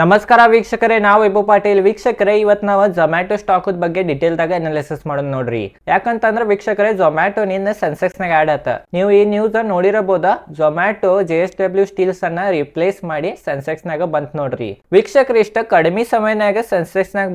ನಮಸ್ಕಾರ ವೀಕ್ಷಕರೇ, ನಾವು ವಿಭು ಪಾಟೀಲ್. ವೀಕ್ಷಕರೇ ಇವತ್ತು ನಾವು ಜೊಮ್ಯಾಟೊ ಸ್ಟಾಕ್ ಬಗ್ಗೆ ಡಿಟೇಲ್ದಾಗ ಅನಾಲಿಸಿಸ್ ಮಾಡೋದು ನೋಡ್ರಿ. ಯಾಕಂತಂದ್ರೆ ವೀಕ್ಷಕರೇ ಜೊಮ್ಯಾಟೊ ನಿನ್ನ ಸೆನ್ಸೆಕ್ಸ್ನಾಗ ಆಡ್ ಆತ. ನೀವು ಈ news ನೋಡಿರಬಹುದ Zomato J S W steels ಅನ್ನ ರಿಪ್ಲೇಸ್ ಮಾಡಿ ಸೆನ್ಸೆಕ್ಸ್ ನಾಗ ಬಂತ್ ನೋಡ್ರಿ. ವೀಕ್ಷಕರು, ಇಷ್ಟ ಕಡಿಮೆ ಸಮಯನಾಗ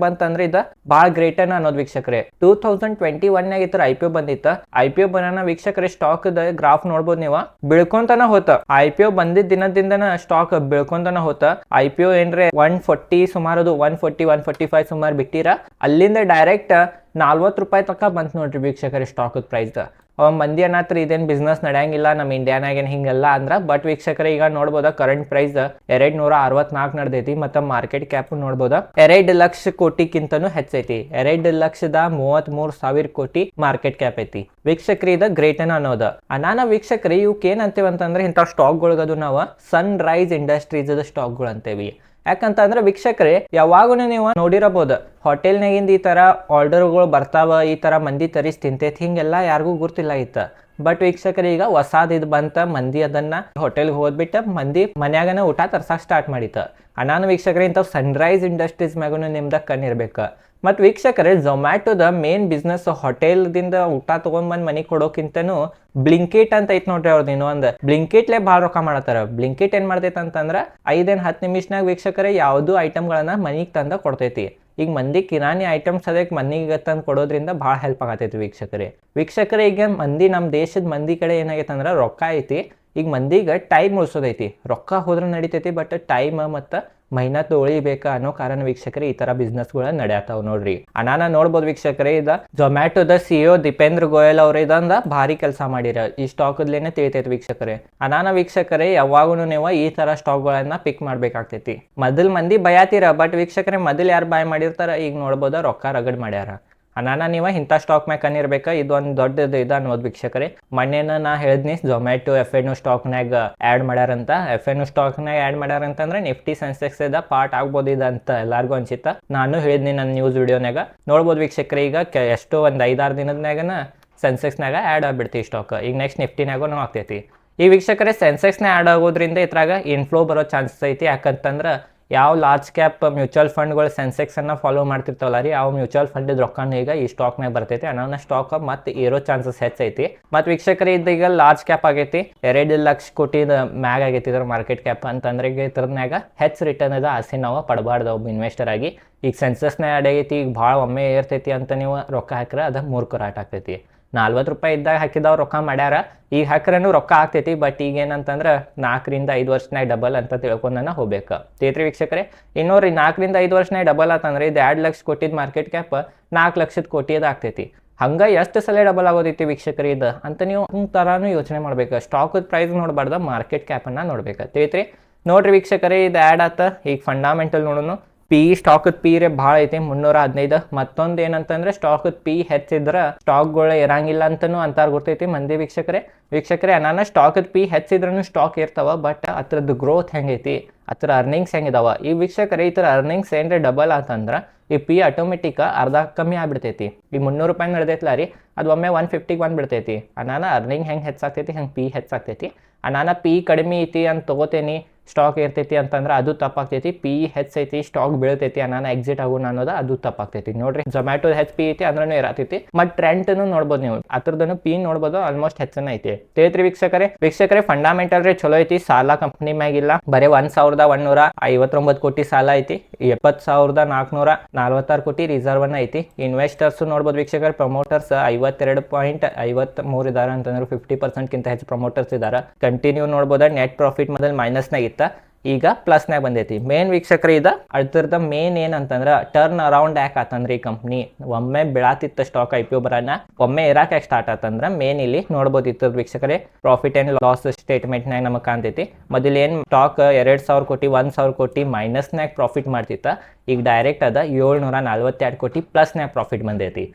ಬಂತ ಅಂದ್ರೆ ಇದು ಬಹಳ ಗ್ರೇಟ್ ಅನ್ನ ಅನ್ನೋದು ವೀಕ್ಷಕರೇ. ಟೂ ತೌಸಂಡ್ ಟ್ವೆಂಟಿ ಒನ್ ನಾಗ ಇತರ ಐ ಪಿ ಒ ಬಂದಿತ್ತ. ಐ ಪಿ ಒ ಬರೋಣ ವೀಕ್ಷಕರೇ ಸ್ಟಾಕ್ ಗ್ರಾಫ್ ನೋಡ್ಬೋದು ನೀವು. ಬಿಳ್ಕೊಂತನ ಹೋತ. ಐ ಪಿ ಒ ಬಂದಿದ್ದ ದಿನದಿಂದನ ಸ್ಟಾಕ್ ಬಿಳ್ಕೊಂತನ ಹೋತ. ಐ ಪಿ ಒ ಏನ್ರೆ ಒನ್ ಫೋರ್ಟಿ ಸುಮಾರು one forty one forty five ಸುಮಾರು ಬಿಟ್ಟಿರ. ಅಲ್ಲಿಂದ ಡೈರೆಕ್ಟ್ ನಲ್ವತ್ತು ರೂಪಾಯಿ ತನಕ ಬಂತು ನೋಡ್ರಿ ವೀಕ್ಷಕರಿ ಸ್ಟಾಕ್ ಪ್ರೈಸ್ ಅವ ಮಂದಿ ಅನ್ನತ್ರ, ಇದೇನ್ ಬಿಸ್ನೆಸ್ ನಡೆಯಂಗಿಲ್ಲ ನಮ್ಮ ಇಂಡಿಯಾನಾಗೇನು ಹಿಂಗೆಲ್ಲ ಅಂದ್ರ ಬಟ್ ವೀಕ್ಷಕರ ಈಗ ನೋಡ್ಬೋದ ಕರೆಂಟ್ ಪ್ರೈಸ್ ಎರಡ್ ನೂರ ಅರವತ್ನಾಲ್ಕು ನಡೆದೈತಿ, ಮತ್ತ ಮಾರ್ಕೆಟ್ ಕ್ಯಾಪ್ ನೋಡ್ಬೋದ ಎರಡ್ ಲಕ್ಷ ಕೋಟಿಗಿಂತನೂ ಹೆಚ್ಚೈತಿ. ಎರಡ್ ಲಕ್ಷದ ಮೂವತ್ತ್ ಮೂರ್ ಸಾವಿರ ಕೋಟಿ ಮಾರ್ಕೆಟ್ ಕ್ಯಾಪ್ ಐತಿ. ವೀಕ್ಷಕರಿ, ಇದ ಗ್ರೇಟ್ ಅನ್ನ ಅನ್ನೋದ. ಅನಾನ ವೀಕ್ಷಕರಿ ಇವಕ್ಕೆ ಏನ್ ಅಂತೀವಿ ಅಂತಂದ್ರೆ ಇಂಥ ಸ್ಟಾಕ್ಗಳಿಗದು ನಾವು ಸನ್ ರೈಸ್ ಇಂಡಸ್ಟ್ರೀಸ್ ಸ್ಟಾಕ್ಗಳು ಅಂತೇವಿ. ಯಾಕಂತಂದ್ರೆ ವೀಕ್ಷಕರೇ ಯಾವಾಗೂ ನೀವು ನೋಡಿರಬಹುದು. ಹೋಟೆಲ್ನಾಗಿಂದ ಈ ತರ ಆರ್ಡರ್ಗಳು ಬರ್ತಾವ, ಈ ಥರ ಮಂದಿ ತರಿಸಿ ತಿಂತೈತಿ, ಹಿಂಗೆಲ್ಲ ಯಾರಿಗೂ ಗುರ್ತಿಲ್ಲ ಇತ್ತು. ಬಟ್ ವೀಕ್ಷಕರು, ಈಗ ಹೊಸಾದ್ ಇದು ಬಂತ, ಮಂದಿ ಅದನ್ನ ಹೋಟೆಲ್ಗೆ ಹೋದ್ಬಿಟ್ಟು ಮಂದಿ ಮನ್ಯಾಗನ ಊಟ ತರ್ಸಕ್ಕೆ ಸ್ಟಾರ್ಟ್ ಮಾಡಿತ್ತು. ಅನಾನು ವೀಕ್ಷಕರೇ, ಇಂಥವು ಸನ್ರೈಸ್ ಇಂಡಸ್ಟ್ರೀಸ್ ಮ್ಯಾಗೂ ನಿಮ್ದ ಕಣ್ಣಿರ್ಬೇಕು. ಮತ್ತು ವೀಕ್ಷಕರೇ ಝೊಮ್ಯಾಟೊದ ಮೇನ್ ಬಿಸ್ನೆಸ್ ಹೋಟೆಲ್ದಿಂದ ಊಟ ತೊಗೊಂಡ್ಬಂದು ಮನೆಗೆ ಕೊಡೋಕ್ಕಿಂತನೂ ಬ್ಲಿಂಕಿಟ್ ಅಂತ ಐತೆ ನೋಡ್ರಿ ಅವ್ರದ್ದು ಇನ್ನೊಂದು. ಬ್ಲಿಂಕಿಟ್ಲೆ ಭಾಳ ರೊಕ್ಕ ಮಾಡತ್ತಾರ. ಬ್ಲಿಂಕಿಟ್ ಏನು ಮಾಡ್ತೈತೆ ಅಂತಂದ್ರೆ ಐದೇನು ಹತ್ತು ನಿಮಿಷನಾಗ ವೀಕ್ಷಕರೇ ಯಾವುದೂ ಐಟಮ್ಗಳನ್ನು ಮನೆಗೆ ತಂದ ಕೊಡ್ತೈತಿ. ಈಗ ಮಂದಿ ಕಿರಾಣಿ ಐಟಮ್ಸ್ ಅದಕ್ಕೆ ಮನಿಗೆ ತಂದು ಕೊಡೋದ್ರಿಂದ ಭಾಳ ಹೆಲ್ಪ್ ಆಗತ್ತೈತಿ ವೀಕ್ಷಕರೇ. ವೀಕ್ಷಕರೇ, ಈಗ ಮಂದಿ ನಮ್ಮ ದೇಶದ ಮಂದಿ ಕಡೆ ಏನಾಗೈತೆ ಅಂದ್ರೆ ರೊಕ್ಕ ಐತಿ. ಈಗ ಮಂದಿಗೆ ಟೈಮ್ ಉಳಿಸೋದೈತಿ. ರೊಕ್ಕ ಹೋದ್ರೆ ನಡಿತೈತಿ ಬಟ್ ಟೈಮ್ ಮತ್ತು ಮೈನತ್ ಉಳಿಬೇಕಾ ಅನ್ನೋ ಕಾರಣ ವೀಕ್ಷಕರೇ ಈ ತರ ಬಿಸ್ನೆಸ್ಗಳ ನಡೆಯತಾವ್ ನೋಡ್ರಿ. ಅಣ್ಣಾನ ನೋಡ್ಬೋದು ವೀಕ್ಷಕರೇ, ಇದ ಜೊಮ್ಯಾಟೊದ ಸಿಇಒ ದೀಪೇಂದ್ರ ಗೋಯಲ್ ಅವ್ರ ಇದಂದ ಭಾರಿ ಕೆಲಸ ಮಾಡಿರ. ಈ ಸ್ಟಾಕ್ ತಿಳಿತೈತಿ ವೀಕ್ಷಕರೇ. ಅನಾನ ವೀಕ್ಷಕರೇ ಯಾವಾಗೂ ನೀವು ಈ ತರ ಸ್ಟಾಕ್ ಗಳನ್ನ ಪಿಕ್ ಮಾಡ್ಬೇಕಾಗ್ತೈತಿ. ಮೊದಲ್ ಮಂದಿ ಬಯಾತಿರ ಬಟ್ ವೀಕ್ಷಕರೇ, ಮೊದಲ್ ಯಾರು ಬಾಯ್ ಮಾಡಿರ್ತಾರ, ಈಗ ನೋಡ್ಬೋದ ರೊಕ್ಕ ರಗಡ್ ಮಾಡ್ಯಾರ. ಅನಾನ ನೀವು ಇಂಥ ಸ್ಟಾಕ್ ಮ್ಯಾಗ ಇದು ಇದೊಂದು ದೊಡ್ಡದು ಇದು ಅನ್ನೋದು ವೀಕ್ಷಕರೇ. ಮೊನ್ನೆನ ನಾ ಹೇಳಿದ್ನಿ ಝೊಮ್ಯಾಟೊ ಎಫ್ ಎನ್ ಸ್ಟಾಕ್ನಾಗ ಆ್ಯಡ್ ಮಾಡ್ಯಾರಂತ. ಎಫ್ ಎನ್ ಸ್ಟಾಕ್ನಾಗ ಆ್ಯಡ್ ಮಾಡ್ಯಾರಂತಂದ್ರೆ ನಿಫ್ಟಿ ಸೆನ್ಸೆಕ್ಸ್ ಇದ ಪಾರ್ಟ್ ಆಗ್ಬೋದು ಅಂತ ಎಲ್ಲಾರ್ಗು ಅನ್ಸಿತ್ತ. ನಾನು ಹೇಳಿದ್ನಿ ನನ್ನ ನ್ಯೂಸ್ ವಿಡಿಯೋನಾಗ ನೋಡ್ಬೋದು ವೀಕ್ಷಕರೇ, ಈಗ ಎಷ್ಟೋ ಒಂದು ಐದಾರು ದಿನದ್ನಾಗನ ಸೆನ್ಸೆಕ್ಸ್ನಾಗ ಆ್ಯಡ್ ಆಗ್ಬಿಡ್ತಿ ಸ್ಟಾಕ್ ಈಗ ನೆಕ್ಸ್ಟ್ ನಿಫ್ಟಿನಾಗೂ ಆಗ್ತೈತಿ. ಈ ವೀಕ್ಷಕರೇ ಸೆನ್ಸೆಕ್ಸ್ನ ಆ್ಯಡ್ ಆಗೋದ್ರಿಂದ ಇದ್ರಾಗ ಇನ್ಫ್ಲೋ ಬರೋ ಚಾನ್ಸಸ್ ಐತಿ. ಯಾಕಂತಂದ್ರೆ ಯಾವ ಲಾರ್ಜ್ ಕ್ಯಾಪ್ ಮ್ಯೂಚುವಲ್ ಫಂಡ್ಗಳು ಸೆನ್ಸೆಕ್ಸ್ ಅನ್ನ ಫಾಲೋ ಮಾಡ್ತಿರ್ತಾವಲ್ಲ ರೀ ಯಾವ ಮ್ಯೂಚುವಲ್ ಫಂಡ್ ರೊಕ್ಕನ ಈಗ ಈ ಸ್ಟಾಕ್ನಾಗ ಬರ್ತೈತಿ. ಅನ್ನೋನ ಸ್ಟಾಕ್ ಮತ್ತೆ ಏರೋ ಚಾನ್ಸಸ್ ಹೆಚ್ಚೈತಿ. ಮತ್ತು ವೀಕ್ಷಕರೇ, ಇದು ಈಗ ಲಾರ್ಜ್ ಕ್ಯಾಪ್ ಆಗೈತಿ. ಎರಡು ಲಕ್ಷ ಕೋಟಿ ಮ್ಯಾಗ್ ಆಗೈತಿ ಇದ್ರ ಮಾರ್ಕೆಟ್ ಕ್ಯಾಪ್ ಅಂತಂದ್ರೆ ಈಗ ಇದ್ರದ್ನಾಗ ಹೆಚ್ಚು ರಿಟರ್ನ್ ಅದ ಆಸೆ ನಾವು ಪಡಬಾರ್ದು ಒಬ್ಬ ಇನ್ವೆಸ್ಟರ್ ಆಗಿ. ಈಗ ಸೆನ್ಸಸ್ನ ಆಗೈತಿ ಈಗ ಭಾಳ ಒಮ್ಮೆ ಏರ್ತೈತಿ ಅಂತ ನೀವು ರೊಕ್ಕ ಹಾಕ್ರೆ ಅದು ಮೂರ್ಖರಾಟ ಆಗ್ತೈತಿ. ನಲ್ವತ್ತು ರೂಪಾಯಿ ಇದ್ದಾಗ ಹಾಕಿದವ್ರು ರೊಕ್ಕ ಮಾಡ್ಯಾರ. ಈಗ ಹಾಕ್ರೂ ರೊಕ್ಕ ಆಗ್ತೈತಿ ಬಟ್ ಈಗ ಏನಂತಂದ್ರೆ ನಾಲ್ಕರಿಂದ ಐದು ವರ್ಷನಾಗ ಡಬಲ್ ಅಂತ ತಿಳ್ಕೊಂಡನ ಹೋಗ್ಬೇಕು. ತೇತ್ರಿ ವೀಕ್ಷಕರೇ, ಇನ್ನೂರು ನಾಲ್ಕರಿಂದ ಐದು ವರ್ಷನಾಗ ಡಬಲ್ ಆತಂದ್ರೆ ಇದು ಎರಡು ಲಕ್ಷ ಕೋಟಿದ ಮಾರ್ಕೆಟ್ ಕ್ಯಾಪ್ ನಾಲ್ಕು ಲಕ್ಷದ ಕೋಟಿಯದ ಆಗ್ತೈತಿ. ಹಂಗ ಎಷ್ಟು ಸಲ ಡಬಲ್ ಆಗೋದೈತಿ ವೀಕ್ಷಕರಿ ಇದು? ಅಂತ ನೀವು ಹಿಂಗೆ ತರಾನು ಯೋಚನೆ ಮಾಡ್ಬೇಕು. ಸ್ಟಾಕ್ ಪ್ರೈಸ್ ನೋಡಬಾರ್ದು ಮಾರ್ಕೆಟ್ ಕ್ಯಾಪನ್ನು ನೋಡ್ಬೇಕು. ತೇತ್ರಿ ನೋಡ್ರಿ ವೀಕ್ಷಕರೇ, ಇದು ಆ್ಯಡ್ ಆತ. ಈಗ ಫಂಡಾಮೆಂಟಲ್ ನೋಡೋಣ ಪಿ ಸ್ಟಾಕದ ಪಿ ರೇ ಭಾಳ ಐತಿ, ಮುನ್ನೂರ ಹದಿನೈದು. ಮತ್ತೊಂದು ಏನಂತಂದ್ರೆ ಸ್ಟಾಕದ ಪಿ ಹೆಚ್ಚಿದ್ರ ಸ್ಟಾಕ್ಗಳು ಇರಂಗಿಲ್ಲ ಅಂತಾನು ಅಂತಾರ ಗೊತ್ತೈತಿ ಮಂದಿ ವೀಕ್ಷಕರೇ. ವೀಕ್ಷಕರೇ, ನಾನು ಸ್ಟಾಕದ ಪಿ ಹೆಚ್ಚಿದ್ರೂ ಸ್ಟಾಕ್ ಇರ್ತಾವ ಬಟ್ ಅದ್ರದ್ದು ಗ್ರೋತ್ ಹೆಂಗೈತಿ, ಅದ್ರ ಅರ್ನಿಂಗ್ಸ್ ಹೆಂಗಿದಾವ. ಈ ವೀಕ್ಷಕರೇ, ಈ ಥರ ಅರ್ನಿಂಗ್ಸ್ ಏನ್ರೆ ಡಬಲ್ ಆತಂದ್ರ, ಈ ಪಿ ಆಟೋಮೆಟಿಕ್ ಅರ್ಧ ಕಮ್ಮಿ ಆಗ್ಬಿಡ್ತೈತಿ. ಈ ಮುನ್ನೂರು ರೂಪಾಯಿ ನಡೆದೈತಲ್ಲ ರೀ, ಅದು ಒಮ್ಮೆ ಒನ್ ಫಿಫ್ಟಿಗೆ ಬಂದ್ಬಿಡ್ತೈತಿ. ಅನಾನ ಅರ್ನಿಂಗ್ ಹೆಂಗೆ ಹೆಚ್ಚಾಗ್ತೈತಿ, ಹೆಂಗೆ ಪಿ ಹೆಚ್ಚಾಗ್ತೈತಿ. ಅನಾನ ಪಿ ಕಡಿಮೆ ಐತಿ ಅಂತ ತಗೋತೇನಿ ಸ್ಟಾಕ್ ಇರ್ತೈತಿ ಅಂತಂದ್ರೆ ಅದು ತಪ್ಪಾಗ್ತೈತಿ. ಪಿ ಹೆಚ್ಚೈತಿ ಸ್ಟಾಕ್ ಬೀಳ್ತೈತಿ ನಾನು ಎಕ್ಸಿಟ್ ಆಗೋಣ ಅನ್ನೋದು ಅದು ತಪ್ಪಾಗ್ತೈತಿ. ನೋಡ್ರಿ ಜೊಮ್ಯಾಟೊ ಹೆಚ್ಚು ಪಿ ಐತಿ ಅಂದ್ರೂ ಇರತೈತಿ. ಮತ್ತ್ ಟ್ರೆಂಟ್ ನು ನೋಡ್ಬೋದು ನೀವು. ಅದ್ರದ್ದು ಪಿ ನೋಡ್ಬೋದು ಆಲ್ಮೋಸ್ಟ್ ಹೆಚ್ಚನ ಐತಿ. ತೇತ್ರಿ ವೀಕ್ಷಕರೇ. ವೀಕ್ಷಕರೇ ಫಂಡಾಮೆಂಟಲ್ ರೇ ಚಲೋ ಐತಿ. ಸಾಲ ಕಂಪ್ನಿ ಮ್ಯಾಗಿಲ್ಲ. ಬರೀ ಒಂದ್ ಸಾವಿರದ ಒಂದೂರ ಐವತ್ತೊಂಬತ್ತು ಕೋಟಿ ಸಾಲ ಐತಿ. ಎಪ್ಪತ್ತು ಸಾವಿರದ ನಾಲ್ಕುನೂರ ನಲ್ವತ್ತಾರು ಕೋಟಿ ರಿಸರ್ವ್ ಐತಿ. ಇನ್ವೆಸ್ಟರ್ಸ್ ನೋಡ್ಬೋದು ವೀಕ್ಷಕರ ಪ್ರಮೋಟರ್ಸ್ ಐವತ್ತೆರಡು ಪಾಯಿಂಟ್ ಐವತ್ ಮೂರು ಇದಾರೆ ಅಂತಂದ್ರೆ ಫಿಫ್ಟಿ ಪರ್ಸೆಂಟ್ಗಿಂತ ಹೆಚ್ಚು ಪ್ರಮೋಟರ್ಸ್ ಇದಾರೆ. ಕಂಟಿನ್ಯೂ ನೋಡ್ಬೋದ ನೆಟ್ ಪ್ರಾಫಿಟ್ ಮೊದಲು ಮೈನಸ್ನಾಗ ಇತ್ತ. ಈಗ ಪ್ಲಸ್ನಾಗ ಬಂದೈತಿ. ಮೇನ್ ವೀಕ್ಷಕರ ಇದ ಅದ್ರದ ಮೇನ್ ಏನಂತಂದ್ರೆ ಟರ್ನ್ ಅರೌಂಡ್ ಯಾಕೆ ಆತಂದ್ರೆ ಈ ಕಂಪ್ನಿ ಒಮ್ಮೆ ಬೆಳಾತಿತ್ತ ಸ್ಟಾಕ್ ಐ ಪಿ ಒ ಬರೋಣ ಒಮ್ಮೆ ಇರಾಕ್ ಯಾಕೆ ಸ್ಟಾರ್ಟ್ ಆತಂದ್ರೆ ಮೇನ್ ಇಲ್ಲಿ ನೋಡ್ಬೋದು ಇತ್ತದ ವೀಕ್ಷಕರೇ ಪ್ರಾಫಿಟ್ ಆ್ಯಂಡ್ ಲಾಸ್ ಸ್ಟೇಟ್ಮೆಂಟ್ನಾಗ ನಮಗೆ ಕಾಣ್ತೈತಿ. ಮೊದಲು ಏನು ಸ್ಟಾಕ್ ಎರಡು ಸಾವಿರ ಕೋಟಿ, ಒಂದು ಸಾವಿರ ಕೋಟಿ ಮೈನಸ್ನಾಗ ಪ್ರಾಫಿಟ್ ಮಾಡ್ತಿತ್ತ. ಈಗ ಡೈರೆಕ್ಟ್ ಅದ ಏಳ್ನೂರ ನಲ್ವತ್ತೆರಡು ಕೋಟಿ ಪ್ಲಸ್ನಾಗ ಪ್ರಾಫಿಟ್ ಬಂದೈತಿ.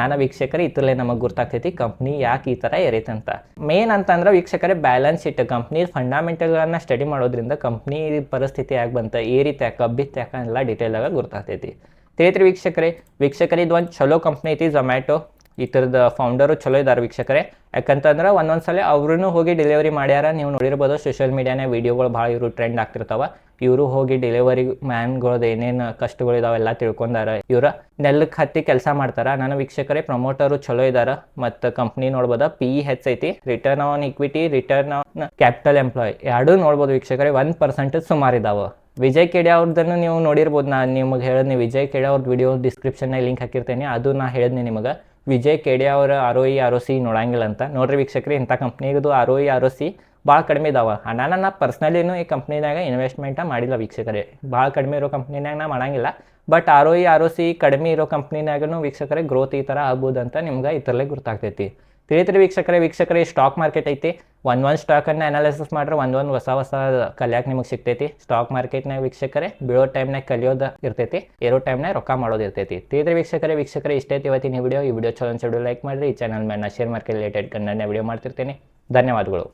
ನಾನು ವೀಕ್ಷಕರೇ ಇತರಲ್ಲೇ ನಮಗೆ ಗೊತ್ತಾಗ್ತೈತಿ ಕಂಪ್ನಿ ಯಾಕೆ ಈ ಥರ ಅಂತ. ಮೇನ್ ಅಂತಂದ್ರೆ ವೀಕ್ಷಕರೇ ಬ್ಯಾಲೆನ್ಸ್ ಶೀಟ್ ಕಂಪ್ನಿ ಫಂಡಾಮೆಂಟಲ್ಗಳನ್ನ ಸ್ಟಡಿ ಮಾಡೋದ್ರಿಂದ ಕಂಪ್ನಿ ಪರಿಸ್ಥಿತಿ ಯಾಕೆ ಬಂತ, ಏರಿತ ಯಾಕೆ ಕಬ್ಬಿತ್ತು ಯಾಕೆ, ಎಲ್ಲ ಡೀಟೇಲಾಗ ಗೊತ್ತಾಗ್ತೈತಿ ತಿಳಿತ್ರಿ ವೀಕ್ಷಕರೇ ವೀಕ್ಷಕರೇ ಇದು ಒಂದು ಚಲೋ ಕಂಪ್ನಿ ಐತಿ ಝೊಮ್ಯಾಟೊ ಈ ಥರದ ಫೌಂಡರು ಚಲೋ ಇದ್ದಾರೆ ವೀಕ್ಷಕರೇ. ಯಾಕಂತಂದ್ರೆ ಒಂದೊಂದು ಸಲ ಅವ್ರೂ ಹೋಗಿ ಡೆಲಿವರಿ ಮಾಡ್ಯಾರ. ನೀವು ನೋಡಿರ್ಬೋದು ಸೋಷಿಯಲ್ ಮೀಡಿಯಾನೇ ವೀಡಿಯೋಗಳು ಭಾಳ ಇವರು ಟ್ರೆಂಡ್ ಆಗ್ತಿರ್ತಾವ. ಇವರು ಹೋಗಿ ಡೆಲಿವರಿ ಮ್ಯಾನ್ಗಳದ್ದು ಏನೇನು ಕಷ್ಟಗಳಿದಾವೆ ಎಲ್ಲ ತಿಳ್ಕೊಂಡಾರ ಇವ್ರ. ನೆಲಕ್ಕೆ ಹತ್ತಿ ಕೆಲಸ ಮಾಡ್ತಾರ. ನನ್ನ ವೀಕ್ಷಕರೇ ಪ್ರಮೋಟರು ಚಲೋ ಇದಾರ. ಮತ್ತು ಕಂಪ್ನಿ ನೋಡ್ಬೋದು P E ಹೆಚ್ಚೈತಿ return on equity return on capital employ ಎರಡೂ ನೋಡ್ಬೋದು ವೀಕ್ಷಕರೇ ಒನ್ ಪರ್ಸೆಂಟ್ ಸುಮಾರು ಇದಾವೆ. ವಿಜಯ್ ಕೆಡೆ ಅವ್ರದ್ದನ್ನು ನೀವು ನೋಡಿರ್ಬೋದು. ನಾನು ನಿಮಗೆ ಹೇಳಿದ್ನಿ ವಿಜಯ್ ಕೆಡೆ ಅವ್ರದ್ದು ವಿಡಿಯೋ ಡಿಸ್ಕ್ರಿಪ್ಷನ್ನಾಗ ಲಿಂಕ್ ಹಾಕಿರ್ತೇನೆ. ಅದು ನಾ ಹೇಳಿದ್ನಿ ನಿಮಗೆ. ವಿಜಯ್ ಕೆಡಿಯ ಅವರ R O E, R O C ನೋಡಂಗಿಲ್ಲ ಅಂತ. ನೋಡ್ರಿ ವೀಕ್ಷಕ್ರಿ, ಇಂಥ ಕಂಪ್ನಿಗದು R O E, R O C ಭಾಳ ಕಡಿಮೆ ಇದಾವೆ. ನಾನು ನಾ ಪರ್ಸ್ನಲಿನೂ ಈ ಕಂಪ್ನಿನಾಗ ಇನ್ವೆಸ್ಟ್ಮೆಂಟ ಮಾಡಿಲ್ಲ ವೀಕ್ಷಕರೇ. ಭಾಳ ಕಡಿಮೆ ಇರೋ ಕಂಪ್ನಿನಾಗ ನಾ ಮಾಡಂಗಿಲ್ಲ. But R O E, R O C ಕಡಿಮೆ ಇರೋ ಕಂಪ್ನಿನಾಗೂ ವೀಕ್ಷಕರೇ ಗ್ರೋತ್ ಈ ಥರ ಆಗ್ಬೋದು ಅಂತ ನಿಮ್ಗೆ ಇದರಲ್ಲೇ ಗೊತ್ತಾಗ್ತೈತಿ ತಿಳಿತ್ರಿ ವೀಕ್ಷಕರೇ ವೀಕ್ಷಕರೇ ಸ್ಟಾಕ್ ಮಾರ್ಕೆಟ್ ಐತಿ. ಒಂದು ಸ್ಟಾಕ್ ಸ್ಟಾಕನ್ನು ಅನಾಲಿಸಿಸ್ ಮಾಡ್ರೆ ಒಂದು ಒಂದು ಹೊಸ ಹೊಸ ಕಲಿಯಾಕೆ ನಿಮಗೆ ಸಿಗ್ತೈತಿ. ಸ್ಟಾಕ್ ಮಾರ್ಕೆಟ್ನಾಗ ವೀಕ್ಷಕರೇ, ಬೀಳೋ ಟೈಮ್ನಾಗ ಕಲಿಯೋದು ಇರ್ತೈತಿ. ಏರೋ ಟೈಮ್ನಾಗ ರೊಕ್ಕ ಮಾಡೋದು ಇರ್ತೈತಿ. ತಿಳಿದ್ರಿ ವೀಕ್ಷಕರೇ ವೀಕ್ಷಕರೇ, ಇಷ್ಟೇ ಇವತ್ತಿನ ವಿಡಿಯೋ ಈ ವಿಡಿಯೋ ಚಲೋ ಅನ್ಸಿಡು ಲೈಕ್ ಮಾಡಿರಿ. ಈ ಚಾನಲ್ ಮೇಲೆ share market related Kannada video ಮಾಡ್ತಿರ್ತೀನಿ. ಧನ್ಯವಾದಗಳು.